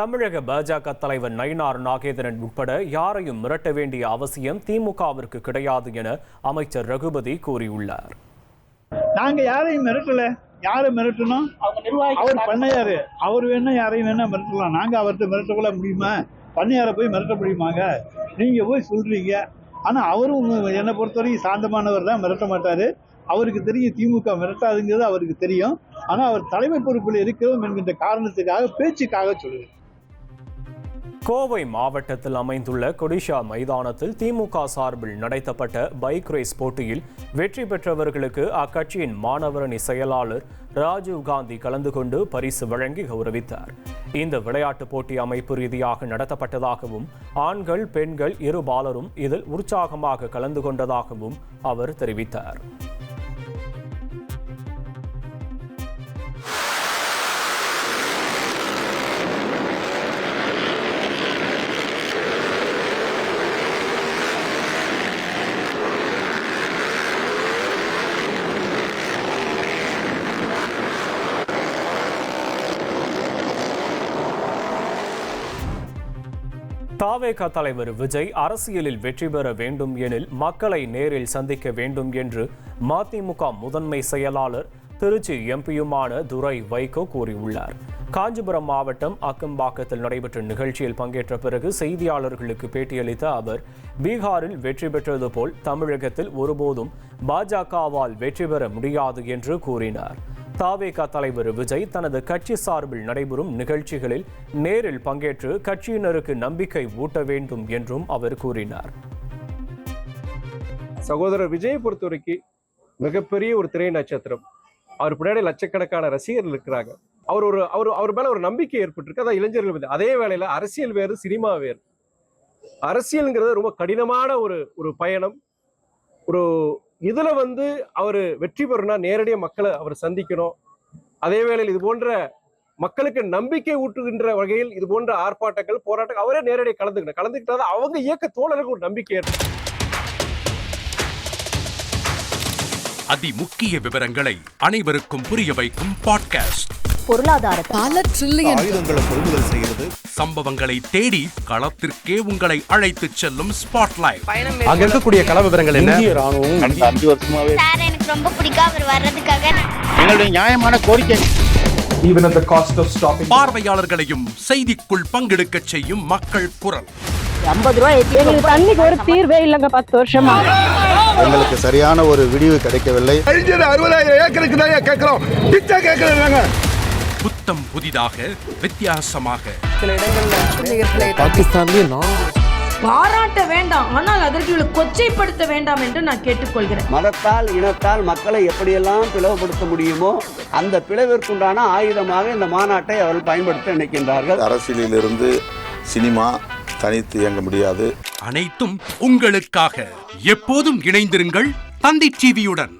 தமிழக பாஜக தலைவர் நயினார் நாகேந்திரன் உட்பட யாரையும் மிரட்ட வேண்டிய அவசியம் திமுகவிற்கு கிடையாது என அமைச்சர் ரகுபதி கூறியுள்ளார். நாங்க யாரையும் மிரட்டல. யாரை மிரட்டணும்? அவர் பண்ணையாரு. அவர் வேணா யாரையும் வேணா மிரட்டலாம். நாங்க அவர்கிட்ட மிரட்டக்குள்ள முடியுமா? பண்ணையாரை போய் மிரட்ட முடியுமாங்க? நீங்க போய் சொல்றீங்க. ஆனா அவரும் என்னை பொறுத்தவரைக்கும் சாந்தமானவர் தான். மிரட்ட மாட்டாரு. அவருக்கு தெரியும் திமுக மிரட்டாதுங்கிறது அவருக்கு தெரியும். ஆனா அவர் தலைமை பொறுப்பில் இருக்கிறோம் என்கின்ற காரணத்துக்காக பேச்சுக்காக சொல்லுவேன். கோவை மாவட்டத்தில் அமைந்துள்ள கொடிஷா மைதானத்தில் திமுக சார்பில் நடத்தப்பட்ட பைக் ரேஸ் போட்டியில் வெற்றி பெற்றவர்களுக்கு அக்கட்சியின் மாணவரணி செயலாளர் ராஜீவ் காந்தி கலந்து கொண்டு பரிசு வழங்கி கௌரவித்தார். இந்த விளையாட்டுப் போட்டி அமைப்பு ரீதியாக நடத்தப்பட்டதாகவும் ஆண்கள் பெண்கள் இரு பாலரும் இதில் உற்சாகமாக கலந்து கொண்டதாகவும் அவர் தெரிவித்தார். தாவேக தலைவர் விஜய் அரசியலில் வெற்றி பெற வேண்டும் எனில் மக்களை நேரில் சந்திக்க வேண்டும் என்று மதிமுக முதன்மை செயலாளர் திருச்சி எம்பியுமான துரை வைகோ கூறியுள்ளார். காஞ்சிபுரம் மாவட்டம் அக்கம்பாக்கத்தில் நடைபெற்ற நிகழ்ச்சியில் பங்கேற்ற பிறகு செய்தியாளர்களுக்கு பேட்டியளித்த அவர் பீகாரில் வெற்றி பெற்றது போல் தமிழகத்தில் ஒருபோதும் பாஜகவால் வெற்றி பெற முடியாது என்று கூறினார். தாவேகா தலைவர் விஜய் தனது கட்சி சார்பில் நடைபெறும் நிகழ்ச்சிகளில் நேரில் பங்கேற்று கட்சியினருக்கு நம்பிக்கை ஊட்ட வேண்டும் என்றும் அவர் கூறினார். சகோதரர் விஜயை பொறுத்த வரைக்கும் மிகப்பெரிய ஒரு திரை நட்சத்திரம். அவர் பின்னாடி லட்சக்கணக்கான ரசிகர்கள் இருக்கிறாங்க. அவர் ஒரு அவர் அவர் மேல ஒரு நம்பிக்கை ஏற்பட்டிருக்கு. அதான் இளைஞர்கள் மீது. அதே வேளையில அரசியல் வேறு சினிமா வேறு. அரசியல்ங்கிறது ரொம்ப கடினமான ஒரு ஒரு பயணம். ஒரு இதுல வந்து அவர் வெற்றி பெறணும்னா நேரடியாக மக்களை அவர் சந்திக்கணும். அதே வேளையில் இது போன்ற மக்களுக்கு நம்பிக்கை ஊட்டுகின்ற வகையில் இது போன்ற ஆர்ப்பாட்டங்கள் போராட்டங்கள் அவரே நேரடியாக கலந்துக்கணும். கலந்துக்கிட்டாதான் அவங்க இயக்க தோழர்களுக்கு ஒரு நம்பிக்கை ஏற்படும். அதிமுக்கிய விவரங்களை அனைவருக்கும் புரிய வைக்கும் பாட்காஸ்ட் பொருளாதாரத்தை பல ட்ரில்லியன் ஆயுதங்களை கொள்முதல் செய்கிறது. சம்பவங்களை தேடி களத்திற்கே உங்களை அழைத்துச் செல்லும் ஸ்பாட்லைட் அங்க இருக்கக்கூடிய கள விவரங்கள் என்ன? கடந்த அஞ்சு வருஷமாவே. சார் எனக்கு ரொம்ப பிடிக்கும் அவர் வர்றதுக்காக. எங்களுடைய நியாயமான கோரிக்கை. Even at the cost of stopping. பார்வையாளர்களையும் செய்திக்குள் பங்கெடுக்கச் செய்யும் மக்கள் குரல். ஐம்பது ரூபாய் எங்களுக்கு தண்ணிக்கு ஒரு தீர்வே இல்லைங்க பத்து வருஷமா. எங்களுக்கு சரியான ஒரு விடிவு கிடைக்கவில்லை. அறுபதாயிரம் ஏக்கருக்கு தான் கேட்கிறோம்? பிச்சை கேட்கறாங்க புத்தம் புதிதாக வித்தியாசமாக. பாகிஸ்தான்லயே நான் பாராட்ட வேண்டாம் ஆனால் அதற்கு இவளை கொச்சைப்படுத்த வேண்டாம் என்று நான் கேட்டுக்கொள்கிறேன். மதத்தால் இனத்தால் மக்களை எப்படியெல்லாம் பிளவுபடுத்த முடியுமோ அந்த பிளவிற்குண்டான ஆயுதமாக இந்த மாநாட்டை அவர்கள் பயன்படுத்த நினைக்கின்றார்கள். அரசியலிலிருந்து சினிமா தனித்து இயங்க முடியாது. அனைத்தும் உங்களுக்காக. எப்போதும் இணைந்திருங்கள் தந்தி டிவியுடன்.